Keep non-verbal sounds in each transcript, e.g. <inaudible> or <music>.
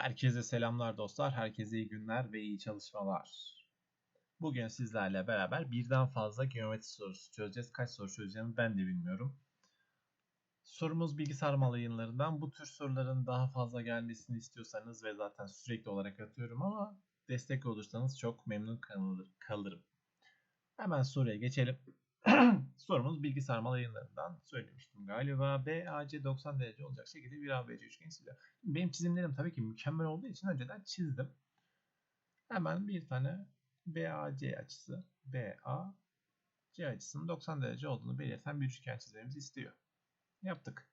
Herkese selamlar dostlar, herkese iyi günler ve iyi çalışmalar. Bugün sizlerle beraber birden fazla geometri sorusu çözeceğiz. Kaç soru çözeceğimi ben de bilmiyorum. Sorumuz bilgisayar malı yayınlarından. Bu tür soruların daha fazla gelmesini istiyorsanız ve zaten sürekli olarak atıyorum ama destek olursanız çok memnun kalırım. Hemen soruya geçelim. <clears throat> Sorumuz bilgisayar mal yayınlarından söylemiştim galiba. BAC 90 derece olacak şekilde bir ABC üçgeni çiziyor. Benim çizimlerim tabii ki mükemmel olduğu için önceden çizdim. Hemen bir tane BAC açısı BAC açısının 90 derece olduğunu belirten bir üçgen çizmemizi istiyor. Yaptık.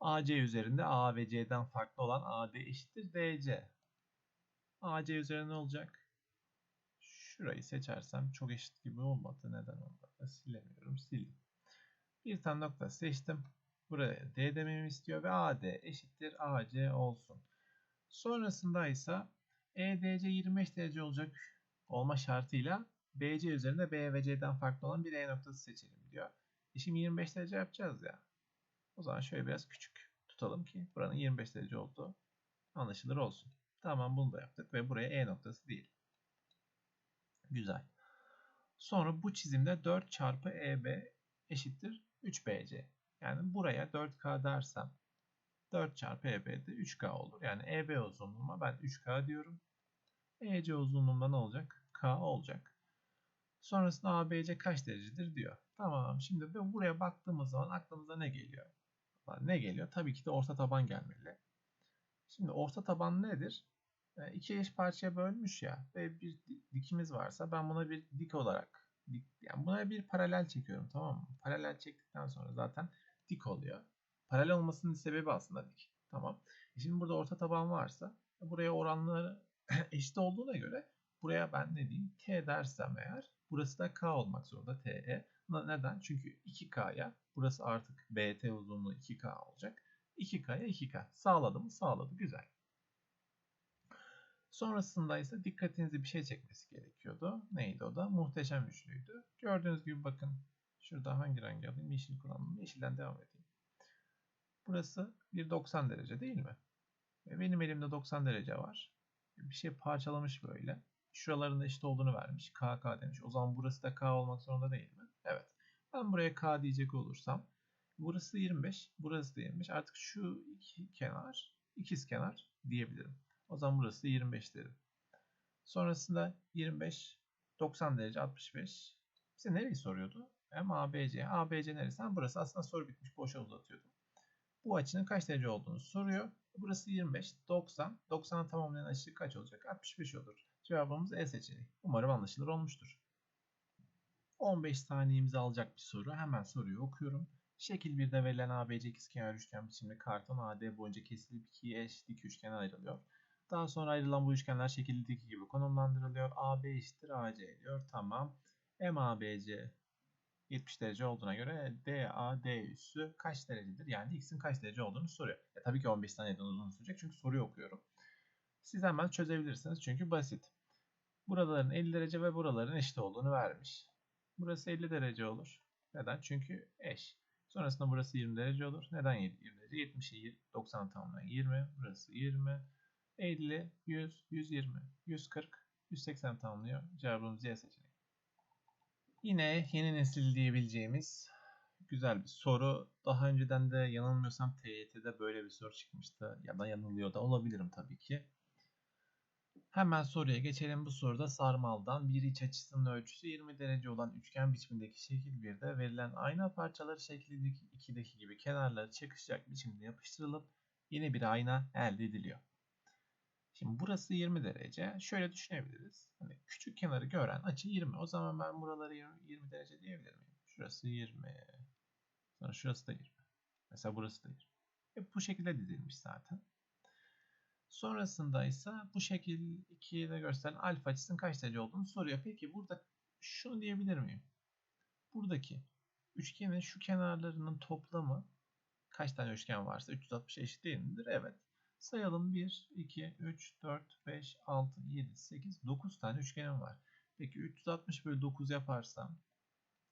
AC üzerinde A ve C'den farklı olan AD eşittir DC. AC üzerinde ne olacak? Şurayı seçersem çok eşit gibi olmadı. Neden olmadı? Silemiyorum. Sildim. Bir tane nokta seçtim. Buraya D dememi istiyor ve AD eşittir AC olsun. Sonrasında ise EDC 25 derece olacak olma şartıyla BC üzerinde B ve C'den farklı olan bir E noktası seçelim diyor. E şimdi 25 derece yapacağız ya. O zaman şöyle biraz küçük tutalım ki buranın 25 derece olduğu anlaşılır olsun. Tamam bunu da yaptık ve buraya E noktası değil. Güzel. Sonra bu çizimde 4 çarpı EB eşittir 3BC. Yani buraya 4K dersem 4 çarpı EB'de 3K olur. Yani EB uzunluğuma ben 3K diyorum. EC uzunluğunda ne olacak? K olacak. Sonrasında ABC kaç derecedir diyor. Tamam şimdi buraya baktığımız zaman aklımıza ne geliyor? Ne geliyor? Tabii ki de orta taban gelmeli. Şimdi orta taban nedir? E, iki eş parçaya bölmüş ya ve bir dikimiz varsa ben buna bir dik olarak dik, yani buna bir paralel çekiyorum tamam mı? Paralel çektikten sonra zaten dik oluyor. Paralel olmasının sebebi aslında dik. Tamam. E şimdi burada orta taban varsa buraya oranları <clears throat> eşit olduğuna göre buraya ben ne diyeyim t dersem eğer burası da k olmak zorunda te. Neden? Çünkü 2k'ya burası artık bt uzunluğu 2k olacak. 2k'ya 2k. Sağladı mı? Sağladı. Güzel. Sonrasında ise dikkatinizi bir şey çekmesi gerekiyordu. Neydi o da? Muhteşem üçlüydü. Gördüğünüz gibi bakın. Şurada hangi rengi alayım? Yeşil kullandım. Yeşilden devam edeyim. Burası bir 90 derece değil mi? Ve benim elimde 90 derece var. Bir şey parçalamış böyle. Şuraların eşit olduğunu vermiş. KK demiş. O zaman burası da K olmak zorunda değil mi? Evet. Ben buraya K diyecek olursam burası 25, burası da 25. Artık şu iki kenar ikiz kenar diyebilirim. O zaman burası 25 derim. Sonrasında 25, 90 derece 65. Bize nereyi soruyordu? Hem ABC. ABC neresi? Ha, burası aslında soru bitmiş. Boşa uzatıyordum. Bu açının kaç derece olduğunu soruyor. Burası 25, 90. 90'a tamamlayan açı kaç olacak? 65 olur. Cevabımız E seçeneği. Umarım anlaşılır olmuştur. 15 saniyemizi alacak bir soru. Hemen soruyu okuyorum. Şekil 1'de verilen ABC ikizkenar üçgen biçimli karton AD boyunca kesilip iki eş dik üçgene ayrılıyor. Daha sonra ayrılan bu üçgenler şekildeki gibi konumlandırılıyor. AB eşittir AC diyor. Tamam. MABC 70 derece olduğuna göre DAD üssü kaç derecedir? Yani x'in kaç derece olduğunu soruyor. Ya, tabii ki 15 saniyeden uzun sürecek çünkü soruyu okuyorum. Siz hemen çözebilirsiniz çünkü basit. Buraların 50 derece ve buraların eşit olduğunu vermiş. Burası 50 derece olur. Neden? Çünkü eş. Sonrasında burası 20 derece olur. Neden 20 derece? 70'i 90 tamamlayan 20. Burası 20. 50, 100, 120, 140, 180 tamamlıyor. Cevabımız C seçeneği. Yine yeni nesil diyebileceğimiz güzel bir soru. Daha önceden de yanılmıyorsam TYT'de böyle bir soru çıkmıştı. Ya da yanılıyor da olabilirim tabii ki. Hemen soruya geçelim. Bu soruda sarmaldan bir iç açısının ölçüsü 20 derece olan üçgen biçimindeki şekil 1'de verilen ayna parçaları şekli 2'deki gibi kenarları çakışacak biçimde yapıştırılıp yeni bir ayna elde ediliyor. Şimdi burası 20 derece. Şöyle düşünebiliriz. Hani küçük kenarı gören açı 20. O zaman ben buraları 20, 20 derece diyebilir miyim? Şurası 20. Sonra şurası da 20. Mesela burası da 20. E bu şekilde dizilmiş zaten. Sonrasında ise bu şekil 2'de gösteren alfa açısının kaç derece olduğunu soruyor. Peki burada şunu diyebilir miyim? Buradaki üçgenin şu kenarlarının toplamı kaç tane üçgen varsa 360 eşit değil midir? Evet. Sayalım 1, 2, 3, 4, 5, 6, 7, 8, 9 tane üçgenim var. Peki 360 bölü 9 yaparsam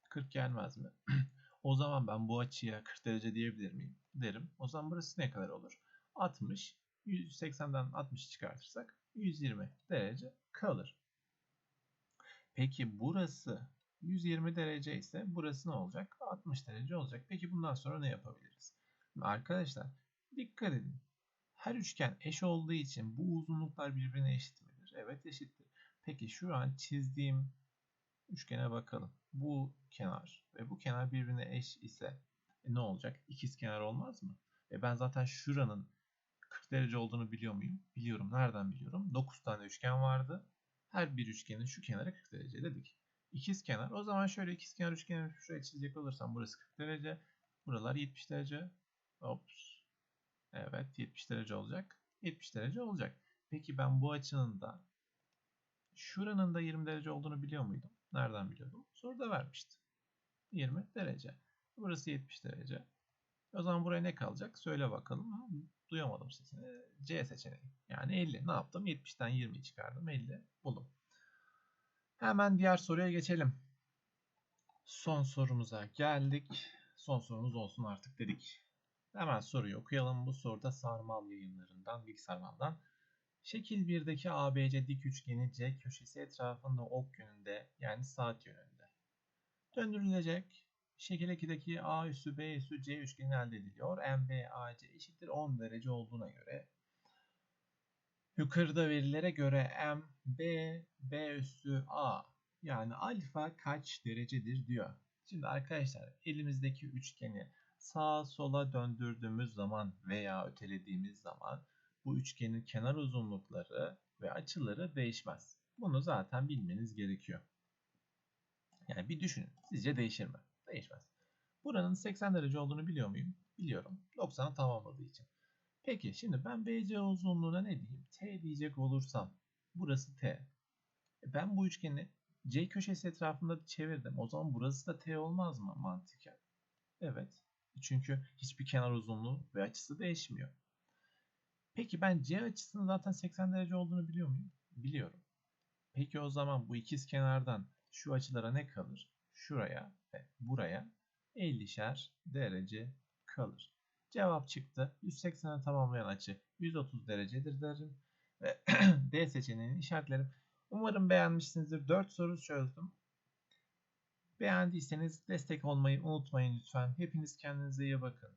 40 gelmez mi? <clears throat> o zaman ben bu açıya 40 derece diyebilir miyim? Derim. O zaman burası ne kadar olur? 60 180'den 60 çıkartırsak 120 derece kalır. Peki burası 120 derece ise burası ne olacak? 60 derece olacak. Peki bundan sonra ne yapabiliriz? Arkadaşlar dikkat edin. Her üçgen eş olduğu için bu uzunluklar birbirine eşit midir? Evet eşittir. Peki şu an çizdiğim üçgene bakalım. Bu kenar ve bu kenar birbirine eş ise e ne olacak? İkiz kenar olmaz mı? E ben zaten şuranın 40 derece olduğunu biliyor muyum? Biliyorum. Nereden biliyorum? 9 tane üçgen vardı. Her bir üçgenin şu kenarı 40 derece dedik. İkiz kenar. O zaman şöyle ikiz kenar üçgeni şuraya çizecek olursam burası 40 derece. Buralar 70 derece. Ops. Evet 70 derece olacak. 70 derece olacak. Peki ben bu açının da şuranın da 20 derece olduğunu biliyor muydum? Nereden biliyordum? Soruda vermişti. 20 derece. Burası 70 derece. O zaman buraya ne kalacak? Söyle bakalım. Ha, duyamadım sesini. C seçeneği. Yani 50. Ne yaptım? 70'ten 20'yi çıkardım. 50 buldum. Hemen diğer soruya geçelim. Son sorumuza geldik. Son sorumuz olsun artık dedik. Hemen soruyu okuyalım. Bu soruda Sarmal yayınlarından, Bilgi Sarmal'dan. Şekil 1'deki ABC dik üçgeni C köşesi etrafında ok yönünde yani saat yönünde. Döndürülecek. Şekil 2'deki A üssü B üssü C üçgeni elde ediliyor. MBAC eşittir 10 derece olduğuna göre yukarıda verilere göre M, B, B üssü A yani alfa kaç derecedir diyor. Şimdi arkadaşlar elimizdeki üçgeni sağa sola döndürdüğümüz zaman veya ötelediğimiz zaman bu üçgenin kenar uzunlukları ve açıları değişmez. Bunu zaten bilmeniz gerekiyor. Yani bir düşünün. Sizce değişir mi? Değişmez. Buranın 80 derece olduğunu biliyor muyum? Biliyorum. 90'ı tamamladığı için. Peki şimdi ben BC uzunluğuna ne diyeyim? T diyecek olursam burası T. E, ben bu üçgeni C köşesi etrafında çevirdim. O zaman burası da T olmaz mı mantıken? Evet. Çünkü hiçbir kenar uzunluğu ve açısı değişmiyor. Peki ben C açısının zaten 80 derece olduğunu biliyor muyum? Biliyorum. Peki o zaman bu ikiz kenardan şu açılara ne kalır? Şuraya ve buraya 50'şer derece kalır. Cevap çıktı. 180'e tamamlayan açı 130 derecedir derim. Ve <clears throat> D seçeneğini işaretlerim. Umarım beğenmişsinizdir. 4 soru çözdüm. Beğendiyseniz destek olmayı unutmayın lütfen. Hepiniz kendinize iyi bakın.